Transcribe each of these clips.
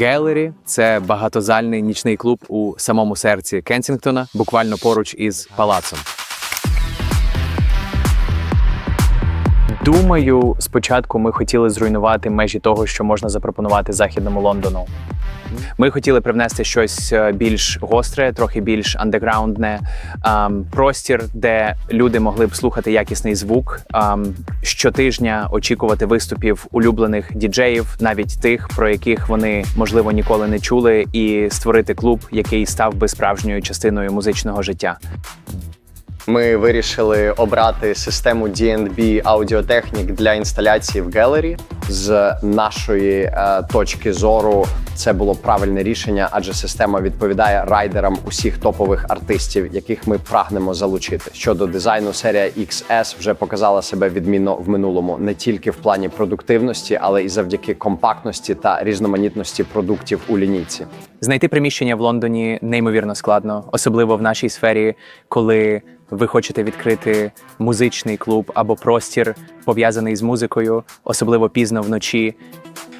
Гелері це багатозальний нічний клуб у самому серці Кенсінгтона, буквально поруч із палацом. Думаю, спочатку ми хотіли зруйнувати межі того, що можна запропонувати західному Лондону. Ми хотіли привнести щось е, більш гостре, трохи більш андеграундне, ем, простір, де люди могли б слухати якісний звук, ем, щотижня очікувати виступів улюблених діджеїв, навіть тих, про яких вони можливо ніколи не чули, і створити клуб, який став би справжньою частиною музичного життя. Ми вирішили обрати систему DNB Audio-Technic для інсталяції в Gallery. З нашої е, точки зору це було правильне рішення, адже система відповідає райдерам усіх топових артистів, яких ми прагнемо залучити. Щодо дизайну, серія XS вже показала себе відмінно в минулому не тільки в плані продуктивності, але і завдяки компактності та різноманітності продуктів у лінійці. Знайти приміщення в Лондоні неймовірно складно, особливо в нашій сфері, коли ви хочете відкрити музичний клуб або простір пов'язаний з музикою, особливо пізно вночі.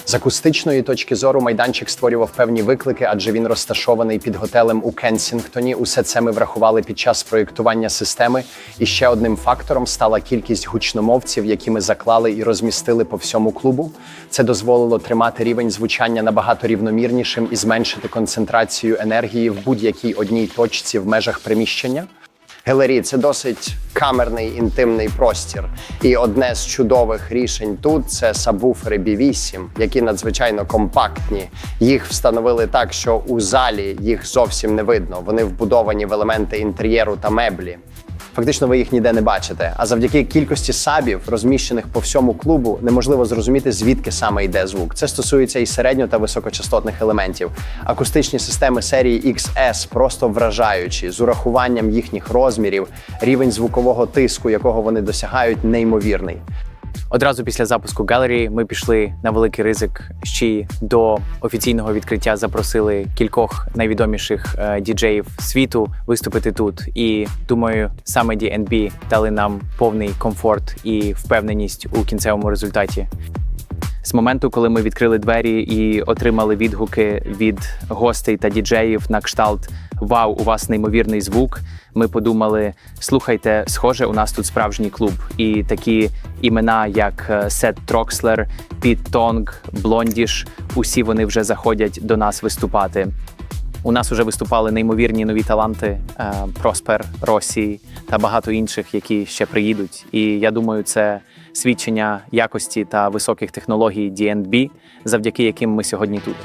З акустичної точки зору майданчик створював певні виклики, адже він розташований під готелем у Кенсінгтоні. Усе це ми врахували під час проєктування системи. І ще одним фактором стала кількість гучномовців, які ми заклали і розмістили по всьому клубу. Це дозволило тримати рівень звучання набагато рівномірнішим і зменшити концентрацію енергії в будь-якій одній точці в межах приміщення. Галерії це досить камерний інтимний простір. І одне з чудових рішень тут це сабвуфери B8, які надзвичайно компактні. Їх встановили так, що у залі їх зовсім не видно. Вони вбудовані в елементи інтер'єру та меблі. Фактично, ви їх ніде не бачите. А завдяки кількості сабів, розміщених по всьому клубу, неможливо зрозуміти, звідки саме йде звук. Це стосується і середньо та високочастотних елементів. Акустичні системи серії XS просто вражаючі з урахуванням їхніх розмірів, рівень звукового тиску, якого вони досягають, неймовірний. Одразу після запуску галерії ми пішли на великий ризик. Ще й до офіційного відкриття запросили кількох найвідоміших е, діджеїв світу виступити тут. І думаю, саме DNB дали нам повний комфорт і впевненість у кінцевому результаті. З моменту, коли ми відкрили двері і отримали відгуки від гостей та діджеїв на кшталт Вау, у вас неймовірний звук. Ми подумали: слухайте, схоже, у нас тут справжній клуб. І такі імена, як е, Сет Трокслер, Піт Тонг, Блондіш, усі вони вже заходять до нас виступати. У нас вже виступали неймовірні нові таланти е, Проспер, Росі та багато інших, які ще приїдуть. І я думаю, це свідчення якості та високих технологій DNB, завдяки яким ми сьогодні тут.